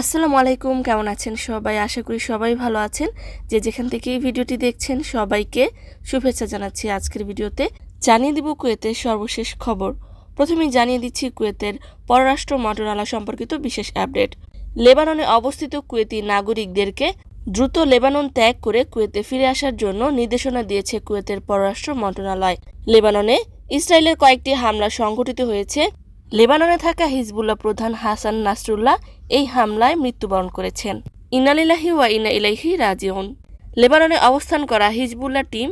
আসসালামু আলাইকুম, কেমন আছেন সবাই? আশা করি সবাই ভালো আছেন। যে যেখান থেকে এই ভিডিওটি দেখছেন, সবাইকে শুভেচ্ছা জানাচ্ছি আজকের ভিডিওতে। জানিয়ে দিব কুয়েতের সর্বশেষ খবর। প্রথমেই জানিয়ে দিচ্ছি কুয়েতের পররাষ্ট্র মন্ত্রণালয় সম্পর্কিত বিশেষ আপডেট। লেবাননে অবস্থিত কুয়েতি নাগরিকদেরকে দ্রুত লেবানন ত্যাগ করে কুয়েতে ফিরে আসার জন্য নির্দেশনা দিয়েছে কুয়েতের পররাষ্ট্র মন্ত্রণালয়। লেবাননে ইসরায়েলের কয়েকটি হামলা সংঘটিত হয়েছে। লেবাননে থাকা হিজবুল্লাহ প্রধান হাসান নাসরুল্লাহ এই হামলায় মৃত্যুবরণ করেছেন। ইনালিলাহি ওয়া ইনা ইলাইহি রাজিউন। লেবাননে অবস্থান করা হিজবুল্লাহ টিম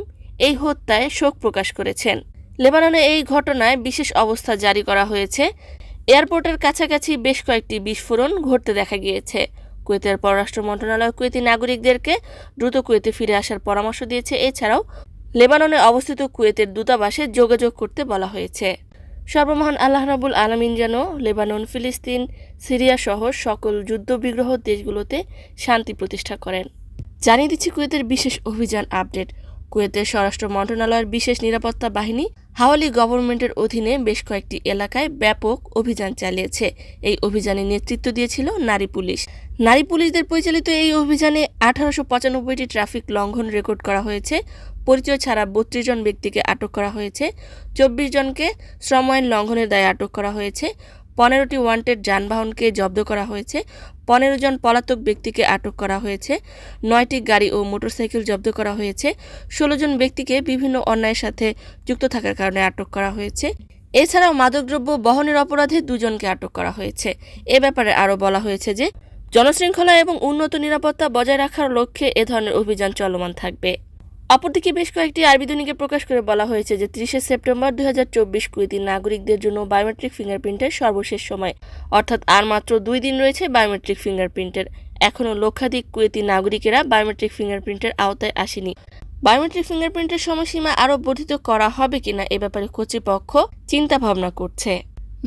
এই হত্যায় শোক প্রকাশ করেছেন। লেবাননে এই ঘটনায় বিশেষ অবস্থা জারি করা হয়েছে। এয়ারপোর্টের কাছাকাছি বেশ কয়েকটি বিস্ফোরণ ঘটতে দেখা গিয়েছে। কুয়েতের পররাষ্ট্র মন্ত্রণালয় কুয়েতি নাগরিকদেরকে দ্রুত কুয়েতে ফিরে আসার পরামর্শ দিয়েছে। এছাড়াও লেবাননে অবস্থিত কুয়েতের দূতাবাসে যোগাযোগ করতে বলা হয়েছে। সর্বমহান আল্লাহ রাবুল আলমিন যেন লেবানন, ফিলিস্তিন, সিরিয়া সহ সকল যুদ্ধবিগ্রহ দেশগুলোতে শান্তি প্রতিষ্ঠা করেন। জানিয়ে দিচ্ছি কুয়েতের বিশেষ অভিযান আপডেট। কুয়েতের স্বরাষ্ট্র মন্ত্রণালয়ের বিশেষ নিরাপত্তা বাহিনী হাওয়ালি গভর্নমেন্টের অধীনে বেশ কয়েকটি এলাকায় ব্যাপক অভিযান চালিয়েছে। এই অভিযানে নেতৃত্ব দিয়েছিল নারী পুলিশ। নারী পুলিশদের পরিচালিত এই অভিযানে আঠারোশো পঁচানব্বইটি ট্রাফিক লঙ্ঘন রেকর্ড করা হয়েছে। পরিচয় ছাড়া বত্রিশ জন ব্যক্তিকে আটক করা হয়েছে। চব্বিশ জনকে শ্রম আইন লঙ্ঘনের দায়ে আটক করা হয়েছে। পনেরোটি ওয়ান্টেড যানবাহনকে জব্দ করা হয়েছে। পনেরো জন পলাতক ব্যক্তিকে আটক করা হয়েছে। নয়টি গাড়ি ও মোটরসাইকেল জব্দ করা হয়েছে। ষোলো জন ব্যক্তিকে বিভিন্ন অন্যায়ের সাথে যুক্ত থাকার কারণে আটক করা হয়েছে। এছাড়াও মাদকদ্রব্য বহনের অপরাধে দুজনকে আটক করা হয়েছে। এ ব্যাপারে আরও বলা হয়েছে যে, জনশৃঙ্খলা এবং উন্নত নিরাপত্তা বজায় রাখার লক্ষ্যে এ ধরনের অভিযান চলমান থাকবে। অপরদিকে বেশ কয়েকটি আরবি দৈনিকে প্রকাশ করে বলা হয়েছে যে তিরিশে সেপ্টেম্বর দুই হাজার চব্বিশ কুয়েতি নাগরিকদের জন্য বায়োমেট্রিক ফিঙ্গারপ্রিন্টের সর্বশেষ সময়। অর্থাৎ আর মাত্র দুই দিন রয়েছে বায়োমেট্রিক ফিঙ্গারপ্রিন্টের এখনও লক্ষাধিক কুয়েতি নাগরিকেরা বায়োমেট্রিক ফিঙ্গারপ্রিন্টের আওতায় আসেনি। বায়োমেট্রিক ফিঙ্গারপ্রিন্টের সময়সীমা আরও বর্ধিত করা হবে কিনা এ ব্যাপারে কর্তৃপক্ষ চিন্তা ভাবনা করছে।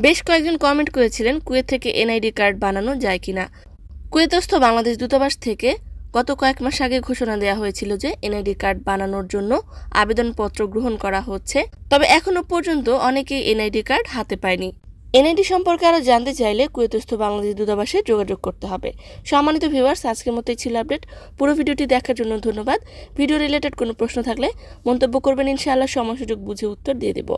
বেশ কয়েকজন কমেন্ট করেছিলেন, কুয়েত থেকে এনআইডি কার্ড বানানো যায় কিনা। কুয়েতস্থ বাংলাদেশ দূতাবাস থেকে গত কয়েক মাস আগে ঘোষণা দেওয়া হয়েছিল যে এনআইডি কার্ড বানানোর জন্য আবেদনপত্র গ্রহণ করা হচ্ছে, তবে এখনও পর্যন্ত অনেকেই এনআইডি কার্ড হাতে পায়নি। এনআইডি সম্পর্কে আরও জানতে চাইলে কুয়েতস্থ বাংলাদেশ দূতাবাসে যোগাযোগ করতে হবে। সম্মানিত ভিউয়ার্স, আজকের মতোই ছিল আপডেট। পুরো ভিডিওটি দেখার জন্য ধন্যবাদ। ভিডিও রিলেটেড কোনো প্রশ্ন থাকলে মন্তব্য করবেন, ইনশাআল্লাহ সময় সুযোগ বুঝে উত্তর দিয়ে দেব।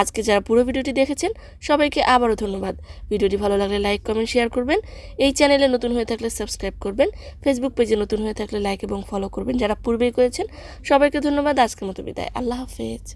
আজকে যারা পুরো ভিডিওটি দেখেছেন, সবাইকে আবারও ধন্যবাদ। ভিডিওটি ভালো লাগলে লাইক, কমেন্ট, শেয়ার করবেন। এই চ্যানেলে নতুন হয়ে থাকলে সাবস্ক্রাইব করবেন। ফেসবুক পেজে নতুন হয়ে থাকলে লাইক এবং ফলো করবেন। যারা পূর্বেই করেছেন, সবাইকে ধন্যবাদ। আজকের মতো বিদায়। আল্লাহ হাফেজ।